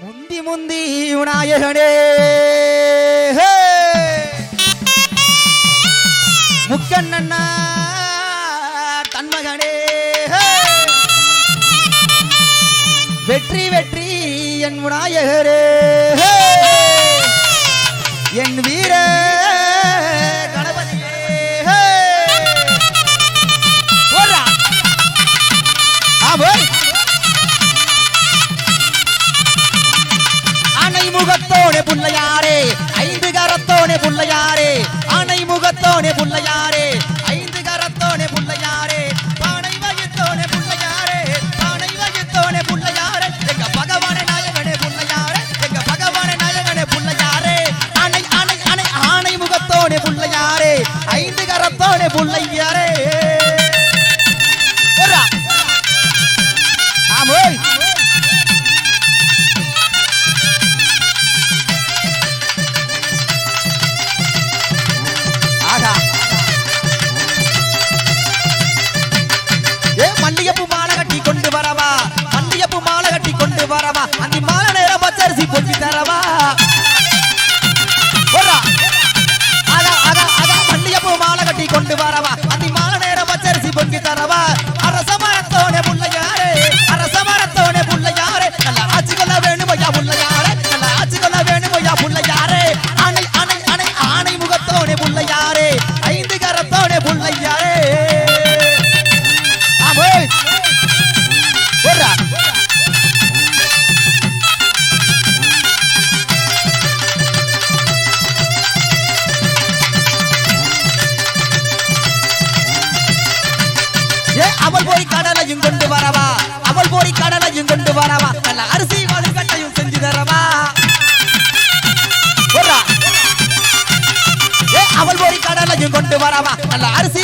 முந்தி முந்தி விநாயகனே. முக்கண்ணா தன்மகனே வெற்றி வெற்றி என் விநாயகரே. புள்ளையாரே பொங்கி வரவா அன்னி மாலை நேரம் பச்சரிசி பொங்கி தரவா கட்டி கொண்டு வரவா அன்னி மாலை நேரம் பச்சரிசி பொங்கி தரவா அரச மரத்தோட புள்ளையாரே அரச மரத்தோட புள்ளையாரே நல்லா ஆச்சுக்கல புள்ள புள்ளையாரே ஏ அவள் போய் கடலையும் கொண்டு வரவா? அவள் போய் கடலையும் கொண்டு வரவா? நல்ல அரிசி வலுக்கட்டையும் செஞ்சு தரவா? அவள் போய் கடலையும் கொண்டு வரவா? நல்ல அரிசி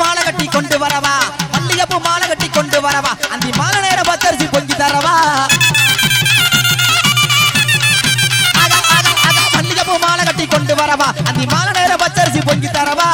மாலை கட்டி கொண்டு வரவா? மல்லிகப்பூ மாலை கட்டி கொண்டு வரவா? அந்த மாலை நேர பத்தரிசி பொங்கி தரவா? மல்லிகப்பூ மாலை கட்டி கொண்டு வரவா? அந்த மாலை நேர பத்தரிசி பொங்கி தரவா?